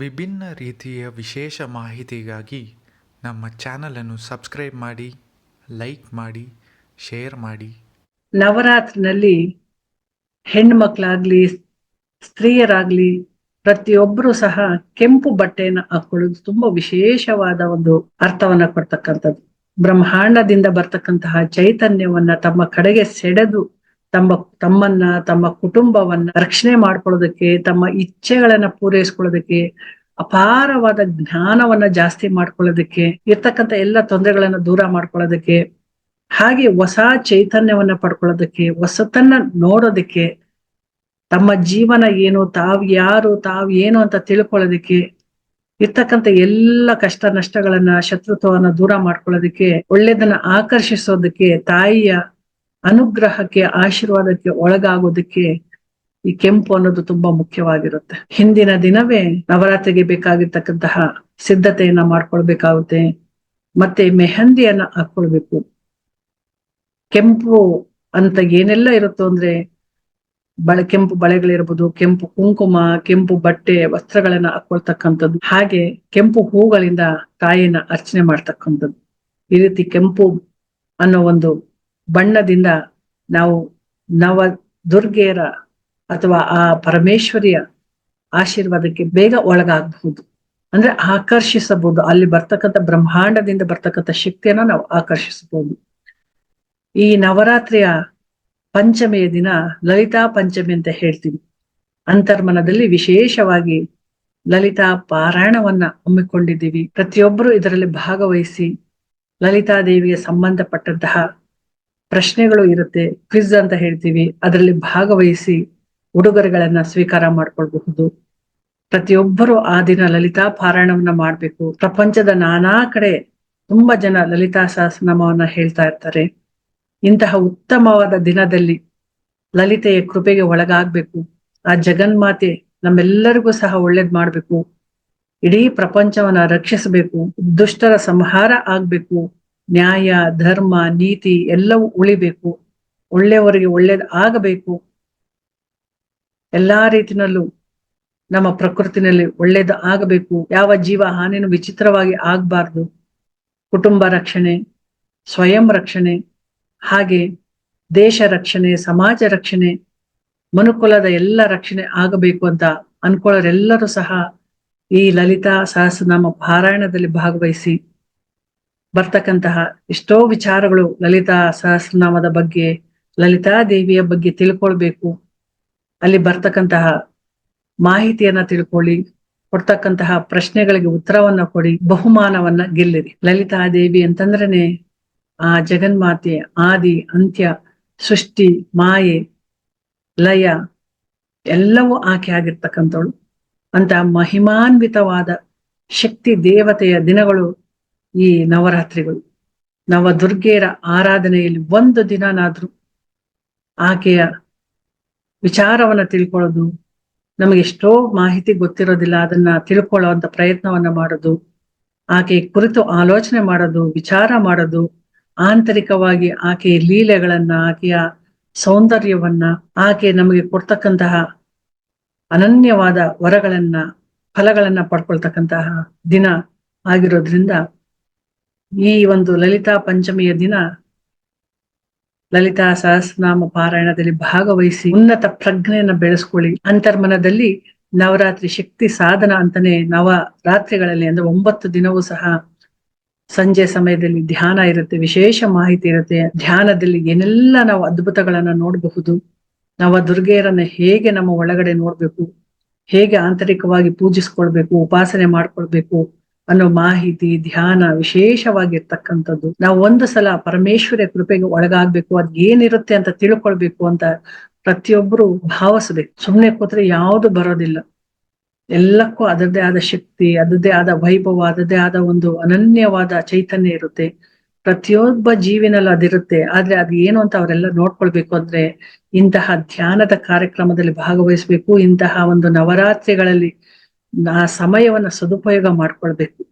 ವಿಭಿನ್ನ ರೀತಿಯ ವಿಶೇಷ ಮಾಹಿತಿಗಾಗಿ ನಮ್ಮ ಚಾನಲನ್ನು ಸಬ್ಸ್ಕ್ರೈಬ್ ಮಾಡಿ, ಲೈಕ್ ಮಾಡಿ, ಶೇರ್ ಮಾಡಿ. ನವರಾತ್ರಿನಲ್ಲಿ ಹೆಣ್ಮಕ್ಳಾಗ್ಲಿ, ಸ್ತ್ರೀಯರಾಗ್ಲಿ ಪ್ರತಿಯೊಬ್ಬರು ಸಹ ಕೆಂಪು ಬಟ್ಟೆಯನ್ನ ಹಾಕೊಳ್ಳೋದು ತುಂಬಾ ವಿಶೇಷವಾದ ಒಂದು ಅರ್ಥವನ್ನ ಕೊಡ್ತಕ್ಕಂಥದ್ದು. ಬ್ರಹ್ಮಾಂಡದಿಂದ ಬರ್ತಕ್ಕಂತಹ ಚೈತನ್ಯವನ್ನ ತಮ್ಮ ಕಡೆಗೆ ಸೆಳೆದು ತಮ್ಮ, ತಮ್ಮನ್ನ, ತಮ್ಮ ಕುಟುಂಬವನ್ನ ರಕ್ಷಣೆ ಮಾಡ್ಕೊಳ್ಳೋದಕ್ಕೆ, ತಮ್ಮ ಇಚ್ಛೆಗಳನ್ನ ಪೂರೈಸ್ಕೊಳ್ಳೋದಕ್ಕೆ, ಅಪಾರವಾದ ಜ್ಞಾನವನ್ನ ಜಾಸ್ತಿ ಮಾಡ್ಕೊಳ್ಳೋದಕ್ಕೆ, ಇರ್ತಕ್ಕಂಥ ಎಲ್ಲ ತೊಂದರೆಗಳನ್ನ ದೂರ ಮಾಡ್ಕೊಳ್ಳೋದಕ್ಕೆ, ಹಾಗೆ ಹೊಸ ಚೈತನ್ಯವನ್ನ ಪಡ್ಕೊಳ್ಳೋದಕ್ಕೆ, ಹೊಸತನ್ನ ನೋಡೋದಕ್ಕೆ, ತಮ್ಮ ಜೀವನ ಏನು, ತಾವ್ ಯಾರು, ತಾವ್ ಏನು ಅಂತ ತಿಳ್ಕೊಳ್ಳೋದಕ್ಕೆ, ಇರ್ತಕ್ಕಂಥ ಎಲ್ಲ ಕಷ್ಟ ನಷ್ಟಗಳನ್ನ, ಶತ್ರುತ್ವವನ್ನ ದೂರ ಮಾಡ್ಕೊಳ್ಳೋದಕ್ಕೆ, ಒಳ್ಳೇದನ್ನ ಆಕರ್ಷಿಸೋದಕ್ಕೆ, ತಾಯಿಯ ಅನುಗ್ರಹಕ್ಕೆ, ಆಶೀರ್ವಾದಕ್ಕೆ ಒಳಗಾಗೋದಕ್ಕೆ ಈ ಕೆಂಪು ಅನ್ನೋದು ತುಂಬಾ ಮುಖ್ಯವಾಗಿರುತ್ತೆ. ಹಿಂದಿನ ದಿನವೇ ನವರಾತ್ರಿಗೆ ಬೇಕಾಗಿರ್ತಕ್ಕಂತಹ ಸಿದ್ಧತೆಯನ್ನ ಮಾಡ್ಕೊಳ್ಬೇಕಾಗುತ್ತೆ. ಮತ್ತೆ ಮೆಹಂದಿಯನ್ನ ಹಾಕೊಳ್ಬೇಕು. ಕೆಂಪು ಅಂತ ಏನೆಲ್ಲ ಇರುತ್ತೋ ಅಂದ್ರೆ ಬಳೆ, ಕೆಂಪು ಬಳೆಗಳಿರ್ಬೋದು, ಕೆಂಪು ಕುಂಕುಮ, ಕೆಂಪು ಬಟ್ಟೆ, ವಸ್ತ್ರಗಳನ್ನ ಹಾಕೊಳ್ತಕ್ಕಂಥದ್ದು. ಹಾಗೆ ಕೆಂಪು ಹೂಗಳಿಂದ ತಾಯಿಯನ್ನ ಅರ್ಚನೆ ಮಾಡ್ತಕ್ಕಂಥದ್ದು. ಈ ರೀತಿ ಕೆಂಪು ಅನ್ನೋ ಒಂದು ಬಣ್ಣದಿಂದ ನಾವು ನವ ದುರ್ಗೆಯರ ಅಥವಾ ಆ ಪರಮೇಶ್ವರಿಯ ಆಶೀರ್ವಾದಕ್ಕೆ ಬೇಗ ಒಳಗಾಗಬಹುದು. ಅಂದ್ರೆ ಆಕರ್ಷಿಸಬಹುದು. ಅಲ್ಲಿ ಬರ್ತಕ್ಕಂಥ ಬ್ರಹ್ಮಾಂಡದಿಂದ ಬರ್ತಕ್ಕಂಥ ಶಕ್ತಿಯನ್ನ ನಾವು ಆಕರ್ಷಿಸಬಹುದು. ಈ ನವರಾತ್ರಿಯ ಪಂಚಮಿಯ ದಿನ ಲಲಿತಾ ಪಂಚಮಿ ಅಂತ ಹೇಳ್ತೀವಿ. ಅಂತರ್ಮನದಲ್ಲಿ ವಿಶೇಷವಾಗಿ ಲಲಿತಾ ಪಾರಾಯಣವನ್ನ ಹಮ್ಮಿಕೊಂಡಿದ್ದೀವಿ. ಪ್ರತಿಯೊಬ್ಬರು ಇದರಲ್ಲಿ ಭಾಗವಹಿಸಿ ಲಲಿತಾ ದೇವಿಗೆ ಸಂಬಂಧಪಟ್ಟಂತಹ ಪ್ರಶ್ನೆಗಳು ಇರುತ್ತೆ, ಕ್ವಿಜ್ ಅಂತ ಹೇಳ್ತೀವಿ. ಅದರಲ್ಲಿ ಭಾಗವಹಿಸಿ ಉಡುಗೊರೆಗಳನ್ನ ಸ್ವೀಕಾರ ಮಾಡ್ಕೊಳ್ಬಹುದು. ಪ್ರತಿಯೊಬ್ಬರು ಆ ದಿನ ಲಲಿತಾ ಪಾರಾಯಣವನ್ನ ಮಾಡ್ಬೇಕು. ಪ್ರಪಂಚದ ನಾನಾ ಕಡೆ ತುಂಬಾ ಜನ ಲಲಿತಾ ಸಹಸ್ರನಾಮವನ್ನ ಹೇಳ್ತಾ ಇರ್ತಾರೆ. ಇಂತಹ ಉತ್ತಮವಾದ ದಿನದಲ್ಲಿ ಲಲಿತೆಯ ಕೃಪೆಗೆ ಒಳಗಾಗ್ಬೇಕು. ಆ ಜಗನ್ಮಾತೆ ನಮ್ಮೆಲ್ಲರಿಗೂ ಸಹ ಒಳ್ಳೇದ್ ಮಾಡ್ಬೇಕು. ಇಡೀ ಪ್ರಪಂಚವನ್ನ ರಕ್ಷಿಸಬೇಕು. ದುಷ್ಟರ ಸಂಹಾರ ಆಗ್ಬೇಕು. ನ್ಯಾಯ, ಧರ್ಮ, ನೀತಿ ಎಲ್ಲವೂ ಉಳಿಬೇಕು. ಒಳ್ಳೆಯವರಿಗೆ ಒಳ್ಳೇದ್ ಆಗಬೇಕು. ಎಲ್ಲಾ ರೀತಿನಲ್ಲೂ ನಮ್ಮ ಪ್ರಕೃತಿನಲ್ಲಿ ಒಳ್ಳೇದು ಆಗಬೇಕು. ಯಾವ ಜೀವ ಹಾನಿನ ವಿಚಿತ್ರವಾಗಿ ಆಗಬಾರ್ದು. ಕುಟುಂಬ ರಕ್ಷಣೆ, ಸ್ವಯಂ ರಕ್ಷಣೆ, ಹಾಗೆ ದೇಶ ರಕ್ಷಣೆ, ಸಮಾಜ ರಕ್ಷಣೆ, ಮನುಕುಲದ ಎಲ್ಲ ರಕ್ಷಣೆ ಆಗಬೇಕು ಅಂತ ಅನ್ಕೊಳ್ಳೋರೆಲ್ಲರೂ ಸಹ ಈ ಲಲಿತಾ ಸಹಸ್ರನಾಮ ಪಾರಾಯಣದಲ್ಲಿ ಭಾಗವಹಿಸಿ ಬರ್ತಕ್ಕಂತಹ ಎಷ್ಟೋ ವಿಚಾರಗಳು ಲಲಿತಾ ಸಹಸ್ರನಾಮದ ಬಗ್ಗೆ, ಲಲಿತಾ ದೇವಿಯ ಬಗ್ಗೆ ತಿಳ್ಕೊಳ್ಬೇಕು. ಅಲ್ಲಿ ಬರ್ತಕ್ಕಂತಹ ಮಾಹಿತಿಯನ್ನ ತಿಳ್ಕೊಳ್ಳಿ, ಕೊಡ್ತಕ್ಕಂತಹ ಪ್ರಶ್ನೆಗಳಿಗೆ ಉತ್ತರವನ್ನ ಕೊಡಿ, ಬಹುಮಾನವನ್ನ ಗೆಲ್ಲಿರಿ. ಲಲಿತಾ ದೇವಿ ಅಂತಂದ್ರೆ ಆ ಜಗನ್ಮಾತೆ, ಆದಿ, ಅಂತ್ಯ, ಸೃಷ್ಟಿ, ಮಾಯೆ, ಲಯ, ಎಲ್ಲವೂ ಆಕೆ ಆಗಿರ್ತಕ್ಕಂಥವಳು. ಅಂತ ಮಹಿಮಾನ್ವಿತವಾದ ಶಕ್ತಿ ದೇವತೆಯ ದಿನಗಳು ಈ ನವರಾತ್ರಿಗಳು. ನವ ದುರ್ಗೆಯರ ಆರಾಧನೆಯಲ್ಲಿ ಒಂದು ದಿನನಾದ್ರೂ ಆಕೆಯ ವಿಚಾರವನ್ನ ತಿಳ್ಕೊಳ್ಳೋದು, ನಮಗೆ ಎಷ್ಟೋ ಮಾಹಿತಿ ಗೊತ್ತಿರೋದಿಲ್ಲ, ಅದನ್ನ ತಿಳ್ಕೊಳ್ಳುವಂತ ಪ್ರಯತ್ನವನ್ನ ಮಾಡೋದು, ಆಕೆ ಕುರಿತು ಆಲೋಚನೆ ಮಾಡೋದು, ವಿಚಾರ ಮಾಡೋದು, ಆಂತರಿಕವಾಗಿ ಆಕೆಯ ಲೀಲೆಗಳನ್ನ, ಆಕೆಯ ಸೌಂದರ್ಯವನ್ನ, ಆಕೆ ನಮಗೆ ಕೊಡ್ತಕ್ಕಂತಹ ಅನನ್ಯವಾದ ವರಗಳನ್ನ, ಫಲಗಳನ್ನ ಪಡ್ಕೊಳ್ತಕ್ಕಂತಹ ದಿನ ಆಗಿರೋದ್ರಿಂದ ಈ ಒಂದು ಲಲಿತಾ ಪಂಚಮಿಯ ದಿನ ಲಲಿತಾ ಸಹಸ್ರನಾಮ ಪಾರಾಯಣದಲ್ಲಿ ಭಾಗವಹಿಸಿ ಉನ್ನತ ಪ್ರಜ್ಞೆಯನ್ನ ಬೆಳೆಸ್ಕೊಳ್ಳಿ. ಅಂತರ್ಮನದಲ್ಲಿ ನವರಾತ್ರಿ ಶಕ್ತಿ ಸಾಧನ ಅಂತಾನೆ ನವ ರಾತ್ರಿಗಳಲ್ಲಿ ಅಂದ್ರೆ ಒಂಬತ್ತು ದಿನವೂ ಸಹ ಸಂಜೆ ಸಮಯದಲ್ಲಿ ಧ್ಯಾನ ಇರುತ್ತೆ, ವಿಶೇಷ ಮಾಹಿತಿ ಇರುತ್ತೆ. ಧ್ಯಾನದಲ್ಲಿ ಏನೆಲ್ಲ ನಾವು ಅದ್ಭುತಗಳನ್ನ ನೋಡಬಹುದು ನಾವು ದುರ್ಗೆಯರನ್ನ ಹೇಗೆ ನಮ್ಮ ಒಳಗಡೆ ನೋಡ್ಬೇಕು, ಹೇಗೆ ಆಂತರಿಕವಾಗಿ ಪೂಜಿಸ್ಕೊಳ್ಬೇಕು, ಉಪಾಸನೆ ಮಾಡ್ಕೊಳ್ಬೇಕು ಅನ್ನೋ ಮಾಹಿತಿ, ಧ್ಯಾನ ವಿಶೇಷವಾಗಿರ್ತಕ್ಕಂಥದ್ದು. ನಾವು ಒಂದು ಸಲ ಪರಮೇಶ್ವರ ಕೃಪೆಗೆ ಒಳಗಾಗ್ಬೇಕು ಅದ್ ಏನಿರುತ್ತೆ ಅಂತ ತಿಳ್ಕೊಳ್ಬೇಕು ಅಂತ ಪ್ರತಿಯೊಬ್ಬರು ಭಾವಿಸ್ಬೇಕು. ಸುಮ್ನೆ ಕೂತ್ರೆ ಯಾವುದು ಬರೋದಿಲ್ಲ. ಎಲ್ಲಕ್ಕೂ ಅದರದೇ ಆದ ಶಕ್ತಿ ಅದರದೇ ಆದ ವೈಭವ ಅದರದೇ ಆದ ಒಂದು ಅನನ್ಯವಾದ ಚೈತನ್ಯ ಇರುತ್ತೆ. ಪ್ರತಿಯೊಬ್ಬ ಜೀವಿನಲ್ಲಿ ಅದಿರುತ್ತೆ. ಆದ್ರೆ ಅದು ಏನು ಅಂತ ಅವರೆಲ್ಲ ನೋಡ್ಕೊಳ್ಬೇಕು ಅಂದ್ರೆ ಇಂತಹ ಧ್ಯಾನದ ಕಾರ್ಯಕ್ರಮದಲ್ಲಿ ಭಾಗವಹಿಸ್ಬೇಕು, ಇಂತಹ ಒಂದು ನವರಾತ್ರಿಗಳಲ್ಲಿ ಆ ಸಮಯವನ್ನ ಸದುಪಯೋಗ ಮಾಡ್ಕೊಳ್ಬೇಕು.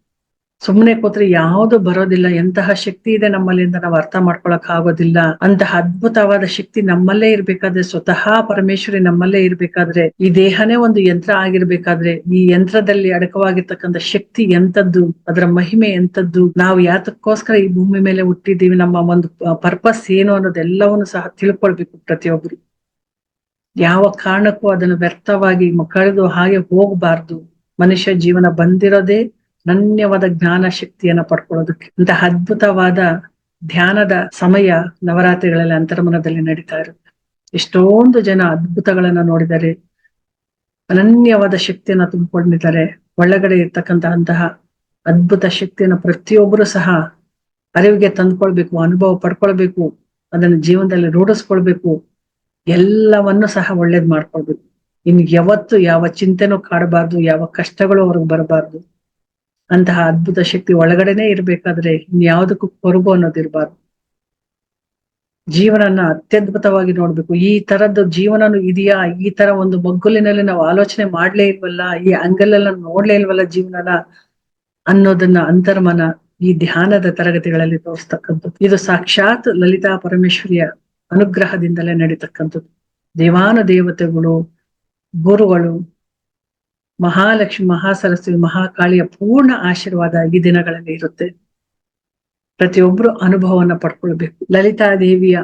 ಸುಮ್ಮನೆ ಕೂತ್ರೆ ಯಾವುದು ಬರೋದಿಲ್ಲ, ಎಂತಹ ಶಕ್ತಿ ಇದೆ ನಮ್ಮಲ್ಲಿ ಅಂತ ನಾವು ಅರ್ಥ ಮಾಡ್ಕೊಳಕ್ ಆಗೋದಿಲ್ಲ. ಅಂತಹ ಅದ್ಭುತವಾದ ಶಕ್ತಿ ನಮ್ಮಲ್ಲೇ ಇರ್ಬೇಕಾದ್ರೆ, ಸ್ವತಃ ಪರಮೇಶ್ವರಿ ನಮ್ಮಲ್ಲೇ ಇರ್ಬೇಕಾದ್ರೆ, ಈ ದೇಹನೇ ಒಂದು ಯಂತ್ರ ಆಗಿರ್ಬೇಕಾದ್ರೆ, ಈ ಯಂತ್ರದಲ್ಲಿ ಅಡಕವಾಗಿರ್ತಕ್ಕಂಥ ಶಕ್ತಿ ಎಂತದ್ದು ಅದರ ಮಹಿಮೆ ಎಂತದ್ದು ನಾವು ಯಾತಕ್ಕೋಸ್ಕರ ಈ ಭೂಮಿ ಮೇಲೆ ಹುಟ್ಟಿದ್ದೀವಿ, ನಮ್ಮ ಒಂದು ಪರ್ಪಸ್ ಏನು ಅನ್ನೋದೆಲ್ಲವನ್ನು ಸಹ ತಿಳ್ಕೊಳ್ಬೇಕು ಪ್ರತಿಯೊಬ್ರು. ಯಾವ ಕಾರಣಕ್ಕೂ ಅದನ್ನು ವ್ಯರ್ಥವಾಗಿ ಕಳೆದು ಹಾಗೆ ಹೋಗಬಾರ್ದು. ಮನುಷ್ಯ ಜೀವನ ಬಂದಿರೋದೇ ಅನನ್ಯವಾದ ಜ್ಞಾನ ಶಕ್ತಿಯನ್ನ ಪಡ್ಕೊಳ್ಳೋದಕ್ಕೆ. ಇಂತಹ ಅದ್ಭುತವಾದ ಧ್ಯಾನದ ಸಮಯ ನವರಾತ್ರಿಗಳಲ್ಲಿ ಅಂತರ್ಮನದಲ್ಲಿ ನಡೀತಾ ಇರುತ್ತೆ. ಎಷ್ಟೊಂದು ಜನ ಅದ್ಭುತಗಳನ್ನ ನೋಡಿದರೆ, ಅನನ್ಯವಾದ ಶಕ್ತಿಯನ್ನ ತುಂಬಿಕೊಂಡಿದ್ದಾರೆ. ಒಳಗಡೆ ಇರ್ತಕ್ಕಂತಹ ಅದ್ಭುತ ಶಕ್ತಿಯನ್ನ ಪ್ರತಿಯೊಬ್ಬರು ಸಹ ಅರಿವಿಗೆ ತಂದ್ಕೊಳ್ಬೇಕು, ಅನುಭವ ಪಡ್ಕೊಳ್ಬೇಕು, ಅದನ್ನು ಜೀವನದಲ್ಲಿ ರೂಢಿಸ್ಕೊಳ್ಬೇಕು. ಎಲ್ಲವನ್ನು ಸಹ ಒಳ್ಳೇದ್ ಮಾಡ್ಕೊಳ್ಬೇಕು. ಇನ್ ಯಾವತ್ತು ಯಾವ ಚಿಂತೆನೂ ಕಾಡಬಾರ್ದು, ಯಾವ ಕಷ್ಟಗಳು ಅವ್ರಿಗೆ ಬರಬಾರ್ದು, ಅಂತಹ ಅದ್ಭುತ ಶಕ್ತಿ ಒಳಗಡೆನೆ ಇರ್ಬೇಕಾದ್ರೆ ಇನ್ಯಾವುದಕ್ಕೂ ಕೊರಗು ಅನ್ನೋದಿರ್ಬಾರ್ದು ಜೀವನನ ಅತ್ಯದ್ಭುತವಾಗಿ ನೋಡ್ಬೇಕು. ಈ ತರದ್ದು ಜೀವನನು ಇದೆಯಾ? ಈ ತರ ಒಂದು ಮಗ್ಗುಲಿನಲ್ಲಿ ನಾವು ಆಲೋಚನೆ ಮಾಡ್ಲೇ ಇಲ್ವಲ್ಲ? ಈ ಅಂಗಲೆಲ್ಲ ನೋಡ್ಲೇ ಇಲ್ವಲ್ಲ ಜೀವನನ ಅನ್ನೋದನ್ನ ಅಂತರ್ಮನ ಈ ಧ್ಯಾನದ ತರಗತಿಗಳಲ್ಲಿ ತೋರಿಸ್ತಕ್ಕಂಥದ್ದು. ಇದು ಸಾಕ್ಷಾತ್ ಲಲಿತಾ ಪರಮೇಶ್ವರಿಯ ಅನುಗ್ರಹದಿಂದಲೇ ನಡೀತಕ್ಕಂಥದ್ದು. ದೇವಾನ ದೇವತೆಗಳು ಗುರುಗಳು ಮಹಾಲಕ್ಷ್ಮಿ, ಮಹಾಸರಸ್ವತಿ, ಮಹಾಕಾಳಿಯ ಪೂರ್ಣ ಆಶೀರ್ವಾದ ಈ ದಿನಗಳಲ್ಲಿ ಇರುತ್ತೆ. ಪ್ರತಿಯೊಬ್ರು ಅನುಭವವನ್ನ ಪಡ್ಕೊಳ್ಬೇಕು. ಲಲಿತಾ ದೇವಿಯ,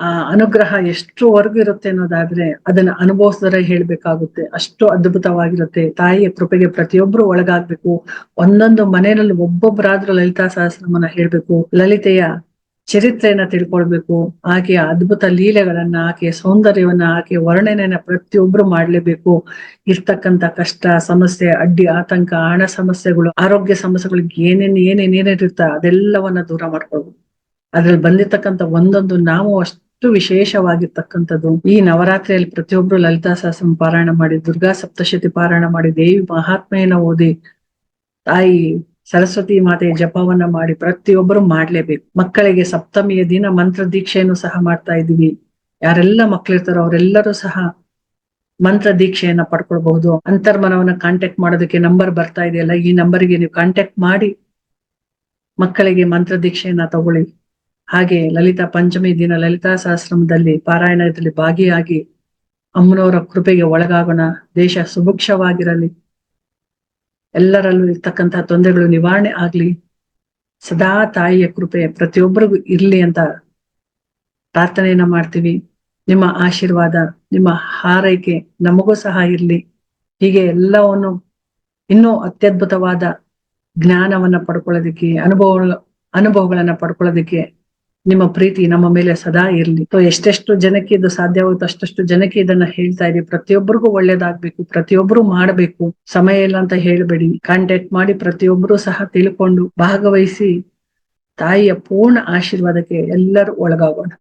ಆ, ಅನುಗ್ರಹ ಎಷ್ಟುವರೆಗೂ ಇರುತ್ತೆ ಅನ್ನೋದಾದ್ರೆ ಅದನ್ನ ಅನುಭವಿಸಿದ್ರೆ ಹೇಳ್ಬೇಕಾಗುತ್ತೆ. ಅಷ್ಟು ಅದ್ಭುತವಾಗಿರುತ್ತೆ. ತಾಯಿಯ ಕೃಪೆಗೆ ಪ್ರತಿಯೊಬ್ರು ಒಳಗಾಗ್ಬೇಕು. ಒಂದೊಂದು ಮನೆಯಲ್ಲಿ ಒಬ್ಬೊಬ್ಬರಾದ್ರೂ ಲಲಿತಾ ಸಹಸ್ರಮನ ಹೇಳ್ಬೇಕು. ಲಲಿತೆಯ ಚರಿತ್ರೆಯನ್ನ ತಿಳ್ಕೊಳ್ಬೇಕು ಆಕೆಯ ಅದ್ಭುತ ಲೀಲೆಗಳನ್ನ ಆಕೆಯ ಸೌಂದರ್ಯವನ್ನ ಆಕೆಯ ವರ್ಣನೆಯನ್ನ ಪ್ರತಿಯೊಬ್ರು ಮಾಡ್ಲೇಬೇಕು. ಇರ್ತಕ್ಕಂತ ಕಷ್ಟ, ಸಮಸ್ಯೆ, ಅಡ್ಡಿ, ಆತಂಕ, ಹಣ ಸಮಸ್ಯೆಗಳು, ಆರೋಗ್ಯ ಸಮಸ್ಯೆಗಳು ಏನೇನ್ ಏನೇನ್ ಏನೇನಿರ್ತ ಅದೆಲ್ಲವನ್ನ ದೂರ ಮಾಡ್ಕೊಳ್ಬೇಕು. ಅದ್ರಲ್ಲಿ ಬಂದಿರ್ತಕ್ಕಂಥ ಒಂದೊಂದು ನಾವು ಅಷ್ಟು ವಿಶೇಷವಾಗಿರ್ತಕ್ಕಂಥದ್ದು. ಈ ನವರಾತ್ರಿಯಲ್ಲಿ ಪ್ರತಿಯೊಬ್ರು ಲಲಿತಾ ಸಹಸ್ರ ಪಾರಾಯಣ ಮಾಡಿ, ದುರ್ಗಾ ಸಪ್ತಶತಿ ಪಾರಾಯಣ ಮಾಡಿ, ದೇವಿ ಮಹಾತ್ಮೆಯನ್ನ ಓದಿ, ತಾಯಿ ಸರಸ್ವತಿ ಮಾತೆಯ ಜಪವನ್ನ ಮಾಡಿ ಪ್ರತಿಯೊಬ್ಬರು ಮಾಡ್ಲೇಬೇಕು. ಮಕ್ಕಳಿಗೆ ಸಪ್ತಮಿಯ ದಿನ ಮಂತ್ರ ದೀಕ್ಷೆಯನ್ನು ಸಹ ಮಾಡ್ತಾ ಇದ್ದೀವಿ. ಯಾರೆಲ್ಲ ಮಕ್ಕಳಿರ್ತಾರೋ ಅವರೆಲ್ಲರೂ ಸಹ ಮಂತ್ರ ದೀಕ್ಷೆಯನ್ನ ಪಡ್ಕೊಳ್ಬಹುದು. ಅಂತರ್ಮನವನ್ನ ಕಾಂಟ್ಯಾಕ್ಟ್ ಮಾಡೋದಕ್ಕೆ ನಂಬರ್ ಬರ್ತಾ ಇದೆಯಲ್ಲ ಈ ನಂಬರ್ಗೆ ನೀವು ಕಾಂಟ್ಯಾಕ್ಟ್ ಮಾಡಿ ಮಕ್ಕಳಿಗೆ ಮಂತ್ರ ದೀಕ್ಷೆಯನ್ನ ತಗೊಳ್ಳಿ. ಹಾಗೆ ಲಲಿತಾ ಪಂಚಮಿ ದಿನ ಲಲಿತಾ ಸಹಸ್ರಮದಲ್ಲಿ ಪಾರಾಯಣದಲ್ಲಿ ಭಾಗಿಯಾಗಿ ಅಮ್ಮನವರ ಕೃಪೆಗೆ ಒಳಗಾಗೋಣ. ದೇಶ ಸುಭಿಕ್ಷವಾಗಿರಲಿ. ಎಲ್ಲರಲ್ಲೂ ಇರ್ತಕ್ಕಂತಹ ತೊಂದರೆಗಳು ನಿವಾರಣೆ ಆಗ್ಲಿ, ಸದಾ ತಾಯಿಯ ಕೃಪೆ ಪ್ರತಿಯೊಬ್ಬರಿಗೂ ಇರ್ಲಿ ಅಂತ ಪ್ರಾರ್ಥನೆಯನ್ನ ಮಾಡ್ತೀವಿ. ನಿಮ್ಮ ಆಶೀರ್ವಾದ, ನಿಮ್ಮ ಹಾರೈಕೆ ನಮಗೂ ಸಹ ಇರ್ಲಿ. ಹೀಗೆ ಎಲ್ಲವನ್ನು ಇನ್ನೂ ಅತ್ಯದ್ಭುತವಾದ ಜ್ಞಾನವನ್ನ ಪಡ್ಕೊಳ್ಳೋದಿಕ್ಕೆ ಅನುಭವ ಅನುಭವಗಳನ್ನ ಪಡ್ಕೊಳ್ಳೋದಿಕ್ಕೆ ನಿಮ್ಮ ಪ್ರೀತಿ ನಮ್ಮ ಮೇಲೆ ಸದಾ ಇರಲಿ. ಎಷ್ಟೆಷ್ಟು ಜನಕ್ಕೆ ಇದು ಸಾಧ್ಯವಾಗುತ್ತೋ ಅಷ್ಟಷ್ಟು ಜನಕ್ಕೆ ಇದನ್ನ ಹೇಳ್ತಾ ಇದೀವಿ ಪ್ರತಿಯೊಬ್ಬರಿಗೂ ಒಳ್ಳೇದಾಗ್ಬೇಕು, ಪ್ರತಿಯೊಬ್ಬರು ಮಾಡಬೇಕು. ಸಮಯ ಇಲ್ಲ ಅಂತ ಹೇಳ್ಬೇಡಿ. ಕಾಂಟ್ಯಾಕ್ಟ್ ಮಾಡಿ ಪ್ರತಿಯೊಬ್ಬರು ಸಹ ತಿಳ್ಕೊಂಡು ಭಾಗವಹಿಸಿ ತಾಯಿಯ ಪೂರ್ಣ ಆಶೀರ್ವಾದಕ್ಕೆ ಎಲ್ಲರೂ ಒಳಗಾಗೋಣ.